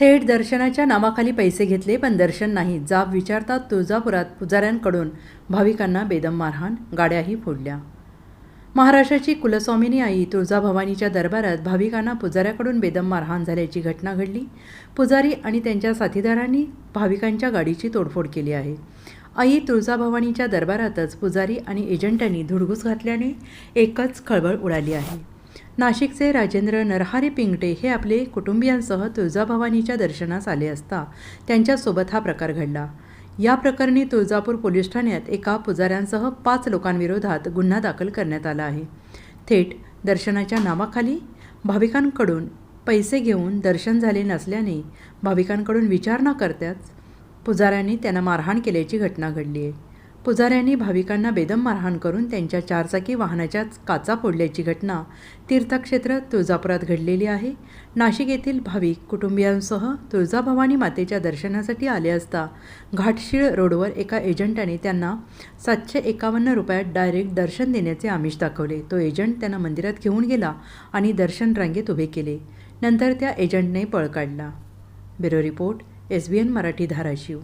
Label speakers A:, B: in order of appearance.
A: थेट दर्शनाच्या नावाखाली पैसे घेतले पण दर्शन नाही. जाब विचारतात तुळजापुरात पुजाऱ्यांकडून. भाविकांना बेदम मारहाण गाड्याही फोडल्या. महाराष्ट्राची कुलस्वामिनी आई तुळजाभवानीच्या दरबारात भाविकांना पुजाऱ्याकडून बेदम मारहाण झाल्याची घटना घडली. पुजारी आणि त्यांच्या साथीदारांनी भाविकांच्या गाडीची तोडफोड केली आहे. आई तुळजाभवानीच्या दरबारातच पुजारी आणि एजंटांनी धुडगूस घातल्याने एकच खळबळ उडाली आहे. नाशिकचे राजेंद्र नरहारी पिंगटे हे आपले कुटुंबियांसह तुळजाभवानीच्या दर्शनास आले असता त्यांच्यासोबत हा प्रकार घडला. या प्रकरणी तुळजापूर पोलीस ठाण्यात एका पुजाऱ्यांसह पाच लोकांविरोधात गुन्हा दाखल करण्यात आला आहे. थेट दर्शनाच्या नावाखाली भाविकांकडून पैसे घेऊन दर्शन झाले नसल्याने भाविकांकडून विचार न करताच पुजाऱ्यांनी त्यांना मारहाण केल्याची घटना घडली आहे. पुजाऱ्यांनी भाविकांना बेदम मारहाण करून त्यांच्या चारचाकी वाहनाच्या काचा फोडल्याची घटना तीर्थक्षेत्र तुळजापुरात घडलेली आहे. नाशिक येथील भाविक कुटुंबियांसह तुळजाभवानी मातेच्या दर्शनासाठी आले असता घाटशीळ रोडवर एका एजंटाने त्यांना सातशे एकावन्न रुपयात डायरेक्ट दर्शन देण्याचे आमिष दाखवले. तो एजंट त्यांना मंदिरात घेऊन गेला आणि दर्शन रांगेत उभे केले. नंतर त्या एजंटने पळ काढला. Bureau report S B N Marathi Dharashiv.